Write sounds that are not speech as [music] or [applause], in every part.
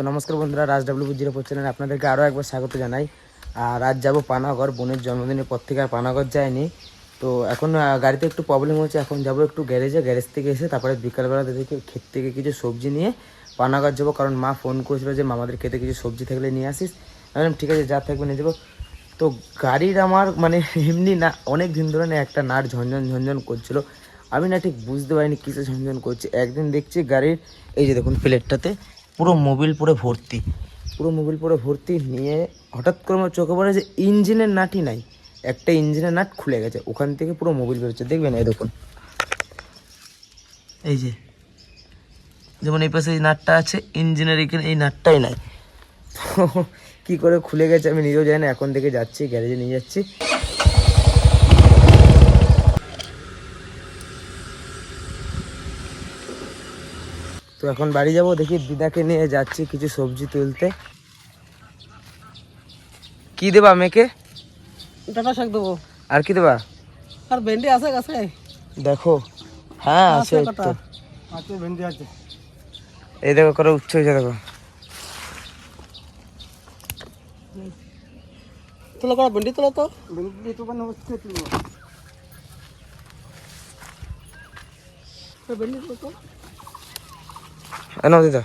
তো নমস্কার বন্ধুরা রাজ ডাব্লিউ জিরো ফোর চ্যানেলে আপনাদেরকে আরও একবার স্বাগত জানাই। আর আজ যাব পানাগড় বোনের জন্মদিনের পর থেকে আর পানাগর যায়নি তো এখন গাড়িতে একটু প্রবলেম হচ্ছে এখন যাব একটু গ্যারেজে গ্যারেজ থেকে এসে তারপরে বিকালবেলা থেকে ক্ষেত থেকে কিছু সবজি নিয়ে পানাগড় যাব। কারণ মা ফোন করেছিল যে মামাদের খেতে কিছু সবজি থাকলে নিয়ে আসিস। বললাম, ঠিক আছে যা থাকবে নিয়ে যাব। তো গাড়ির আমার মানে এমনি না অনেক দিন ধরে না একটা নাট ঝনঝন ঝনঝন করছিল। আমি না ঠিক বুঝতে পারিনি কিসে ঝনঝন করছে। একদিন দেখছি গাড়ির এই যে দেখুন প্লেটটাতে পুরো মোবিল পুরো ভর্তি। পুরো মোবিল পুরো ভর্তি নিয়ে হঠাৎ করে আমার চোখে পড়ে যে ইঞ্জিনের নাটই নাই। একটা ইঞ্জিনের নাট খুলে গেছে, ওখান থেকে পুরো মোবিল বেরোচ্ছে। দেখবেন এই দেখুন। এই যে, যেমন এই পাশে এই নাটটা আছে, ইঞ্জিনের এখানে এই নাটটাই নাই। [laughs] তো কী করে খুলে গেছে আমি নিজেও জানি না, এখন থেকে যাচ্ছি, গ্যারেজে নিয়ে যাচ্ছি। তো এখন বাড়ি যাব দেখি দিদাকে নিয়ে যাচ্ছি কিছু সবজি তুলতে। কি দেবা মেয়েকে? ডাটা শাক দেবো। আর কি দেবা? আর ভেন্ডি আছে গাছে দেখো। হ্যাঁ আছে এই তো আছে ভেন্ডি আছে। এই দেখো করে উচ্চ হয়েছে দেখো। তুলো করা ভেন্ডি তুলো তো। ভেন্ডি তো মানে হচ্ছে তুলো। ভেন্ডি তুলো তো। নাও দিদা।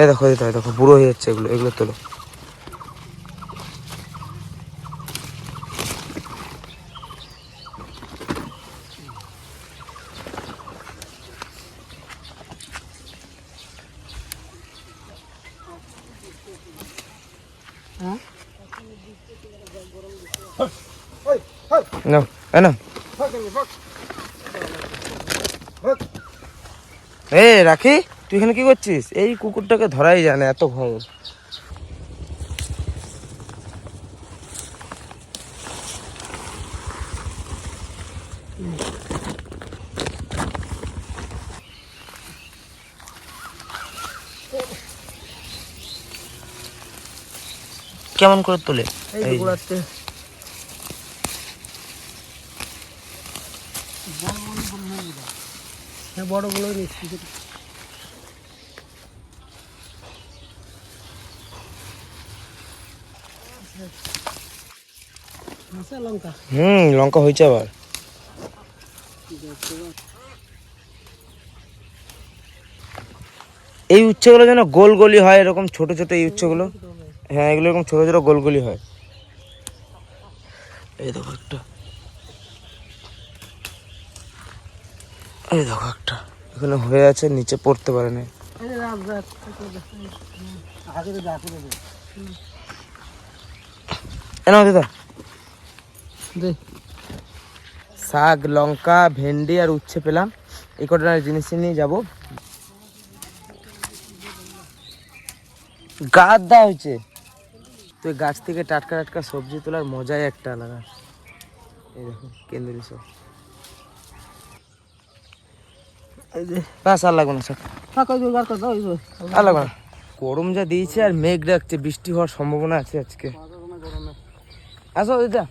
এই দেখো, দিদা দেখো, বুড়ো হয়ে যাচ্ছে এগুলো এগুলো তোলো। হ্যাঁ নাও, এ, নাও। এ রাখি তুই এখানে কি করছিস? এই কুকুরটাকে ধরাই জানে এত ভয় কেমন করে তোলে? এই এই যে। গোড়াতে হ্যাঁ বড়গুলো নিচ্ছি লঙ্কা? হুম, লঙ্কা হয়েছে আবার। এই উচ্ছেগুলো যেন গোল গলি হয়, এরকম ছোট ছোট এই উচ্ছেগুলো। হ্যাঁ এগুলো এরকম ছোট ছোট গোল গলি হয়। এই দেখো একটা। এই দেখো একটা। এখানে হয়ে আছে নিচে পড়তে পারে না দিদা। শাক লঙ্কা ভেন্ডি আর উচ্ছে পেলাম। এই কটা জিনিস নিয়ে যাব। গাছ দেওয়া হয়েছে। তো গাছ থেকে টাটকা টাটকা সবজি তোলার মজাই একটা আলাদা। এই দেখো কেন্দ্রী সব এই যে বাস আর লাগবে না আর লাগবে না। গরম যা দিয়েছে আর মেঘ রাখছে বৃষ্টি হওয়ার সম্ভাবনা আছে আজকে। আসো দিদা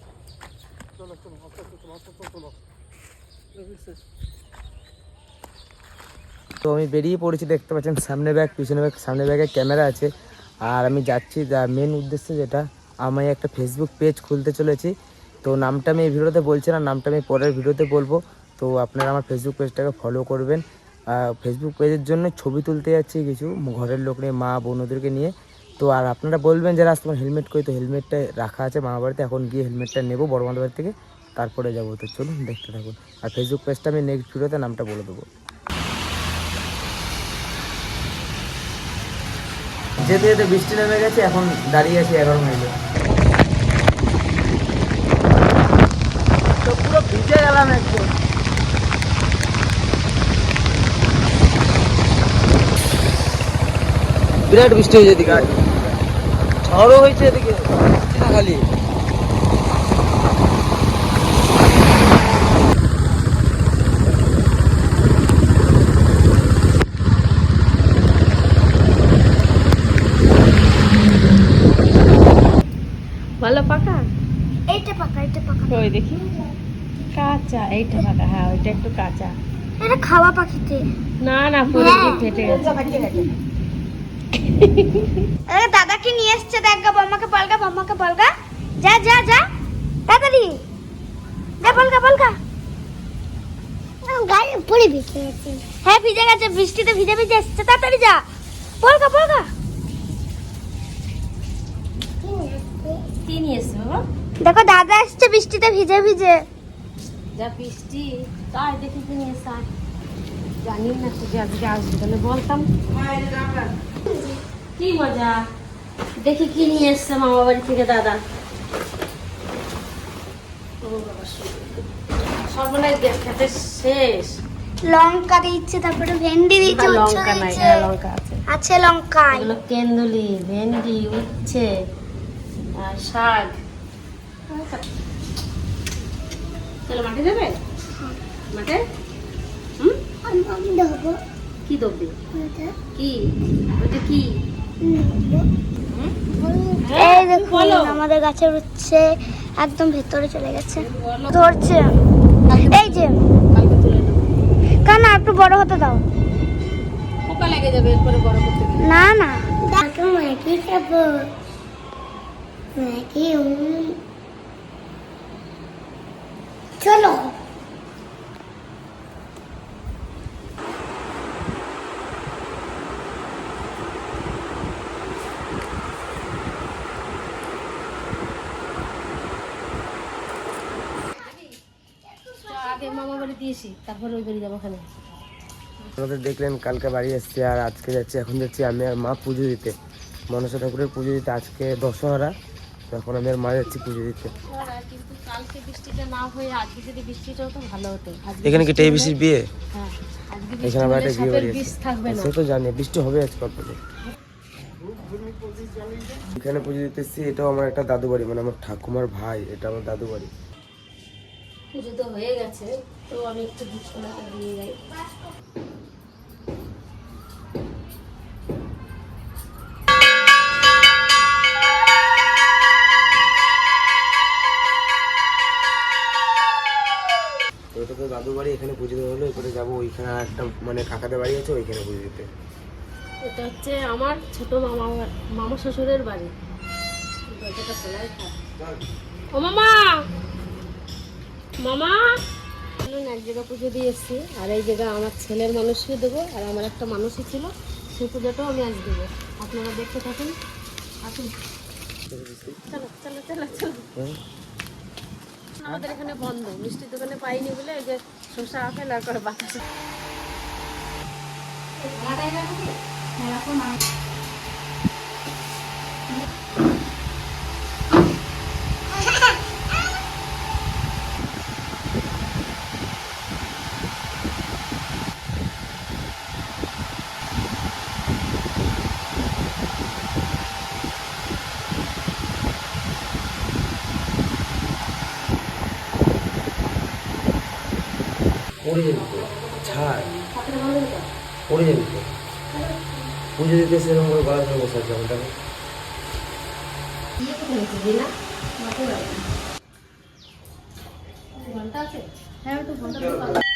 তো আমি বেরিয়ে পড়েছি দেখতে পাচ্ছেন সামনে ব্যাগ পিছনে ব্যাগ সামনে ব্যাগে ক্যামেরা আছে। আর আমি যাচ্ছি যা মেন উদ্দেশ্য যেটা আমি একটা ফেসবুক পেজ খুলতে চলেছি। তো নামটা আমি এই ভিডিওতে বলছি না নামটা আমি পরের ভিডিওতে বলব। তো আপনারা আমার ফেসবুক পেজটাকে ফলো করবেন। ফেসবুক পেজের জন্য ছবি তুলতে যাচ্ছি কিছু ঘরের লোক নিয়ে, মা বোনদেরকে নিয়ে। তো আর আপনারা বলবেন যারা তোমার হেলমেট করি তো হেলমেটটা রাখা আছে মামা বাড়িতে। এখন গিয়ে হেলমেটটা নেব বড় মামার বাড়ি থেকে। তারপরে যাব তো চলুন দেখতে থাকুন। আর ফেসবুক পেজটা আমি নেক্সট ভিডিওতে নামটা বলে দেবো। যেতে যেতে বৃষ্টি নেমে গেছে, এখন দাঁড়িয়ে আছি এগারো মাইলে তো পুরো ভিজে গেলাম একদম। বিরাট বৃষ্টি হয়েছে এদিকে। ঝড়ও হয়েছে এদিকে খালি ভালো পাকা? এইটা পাকা এটা পাকা। ওই দেখি। কাঁচা এইটা পাকা হ্যাঁ ওইটা একটু কাঁচা। এটা খাওয়া পাখিতে। না না পুরো ফেটে গেছে। দাদাকে নিয়ে এসছে দেখ গা বম্মাকে বলগা বম্মাকে বলগা যা যা যা। তাড়াতাড়ি যা বলগা বলগা গাড়ি পুরি ভিজে গেছে। হ্যাঁ ভিজে গেছে বৃষ্টিতে ভিজে ভিজে এসছে। তাড়াতাড়ি যা। বলগা বলগা দেখো দাদা এসছে বৃষ্টিতে ভিজে ভিজে। যা বৃষ্টি। তাই দেখি নিয়ে এসছো। জানি না তো যে আজকে আসবে তাহলে বলতাম। কি মজা? দেখি কি নিয়ে এসছে মামা বাড়ি থেকে দাদা। সর্বনাশ গ্যাস খেতে শেষ। লঙ্কা দিচ্ছে তারপরে ভেন্ডি দিচ্ছে লঙ্কা নাই হ্যাঁ লঙ্কা আছে। আছে লঙ্কা। এগুলো কেন্দুলি ভেন্ডি উচ্ছে আর শাক। চলো মাঠে যাবে? কি দবি কি? ওটা কি? এই দেখুন আমাদের গাছের উচ্ছে একদম ভেতরে চলে গেছে। ধরছে। এই যে। কেন একটু বড় হতে দাও। পোকা লেগে যাবে এরপরে বড় করতে না না। দেখো ম্যাগি খাব? ম্যাগি চলো তো আগে মামা বাড়ি দিয়েছি তারপরে ওই বাড়ি যাব ওখানে। আমাদের দেখলেন কালকে বাড়ি এসছি আর আজকে যাচ্ছি এখন যাচ্ছি আমি আর মা পুজো দিতে। মনসা ঠাকুরের পুজো দিতে আজকে দশহরা তো এখন আমি আর মা যাচ্ছি পুজো দিতে। এখানে কি বিয়ে? হ্যাঁ এখানে আবার একটা বিয়ে বাড়ি সে তো জানি বৃষ্টি হবে আজকে এখানে পুজো দিতে এসছি এটাও আমার একটা দাদু বাড়ি মানে আমার ঠাকুমার ভাই এটা আমার দাদু বাড়ি পুজো তো হয়ে গেছে তো আমি একটু বিছানাটা দিয়ে যাই। তো তো দাদু বাড়ি এখানে পুজো দেওয়া হলো এরপরে যাব ওইখানে একটা মানে কাকাদের বাড়ি আছে ওইখানে পুজো দিতে। এটা হচ্ছে আমার ছোট মামা মামা শ্বশুরের বাড়ি। ও মামা! মামা! বলুন, এক জায়গা পুজো দিয়ে এসেছি। আর এই জায়গা আমার ছেলের মানুষকে দেবো আর আমার একটা মানুষই ছিল। সেই পুজোটাও আমি আজ দেবো। আপনারা দেখতে থাকুন। আসুন। চলো চলো চলো চলো? আমাদের এখানে বন্ধ। মিষ্টির দোকানে পাইনি বলে এই যে শসা আপেল আর করে বাতাস পড়ে যাবি তো ছাড়, পড়ে যাবি তো পুজো দিতে সেরকম করে গলা ধরে বসে আছে আমাদের ঘণ্টা আছে? হ্যাঁ একটু ঘণ্টা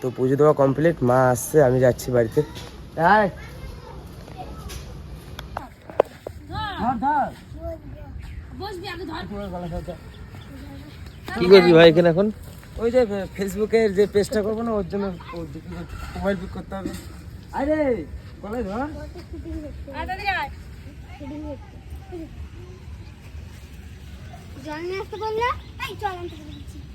তো পুজো দেওয়া কমপ্লিট মা আসছে আমি যাচ্ছি বাড়িতে। আয়। কি করবি ভাই এখানে এখন? ওই যে ফেসবুকের যে পেজটা করব না ওর জন্য মোবাইল পিক করতে হবে। আরে গলায় ধর। জল নিয়ে আসতে বললে? চল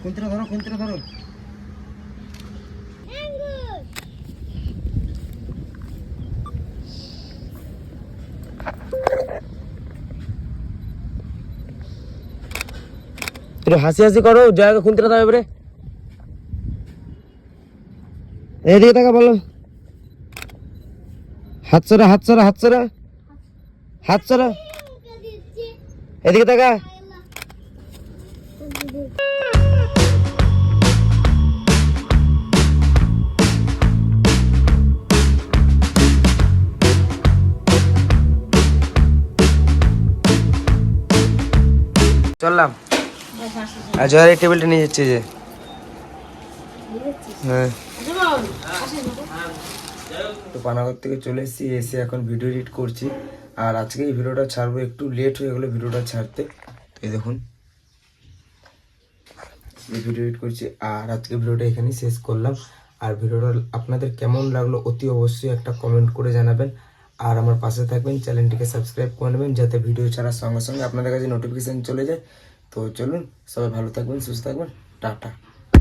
খুন্তিটা ধরো খুন্তিটা ধরো। হাসি হাসি করো জয়াকে খুনতে দাও এবারে। এদিকে টাকা বলো। হাত চড়া হাত চড়া হাত চড়া হাত চড়া এদিকে টাকা চললাম। আর জয়ের টেবিলটা নিয়ে যাচ্ছে যে। হ্যাঁ। তো পানাগর থেকে চলে এসেছি, এসে এখন ভিডিও এডিট করছি। আর আজকে এই ভিডিওটা ছাড়বো, একটু লেট হয়ে গেলো ভিডিওটা ছাড়তে। এই দেখুন। এই ভিডিও এডিট করছি। আর আজকে ভিডিওটা এখানেই শেষ করলাম। আর ভিডিওটা আপনাদের কেমন লাগল অতি অবশ্যই একটা কমেন্ট করে জানাবেন। আর আমার পাশে থাকবেন, চ্যানেলটিকে সাবস্ক্রাইব করে নেবেন, যাতে ভিডিও ছাড়ার সঙ্গে সঙ্গে আপনাদের কাছে নোটিফিকেশান চলে যায়। তো চলুন, সবাই ভালো থাকবেন, সুস্থ থাকবেন। টাটা।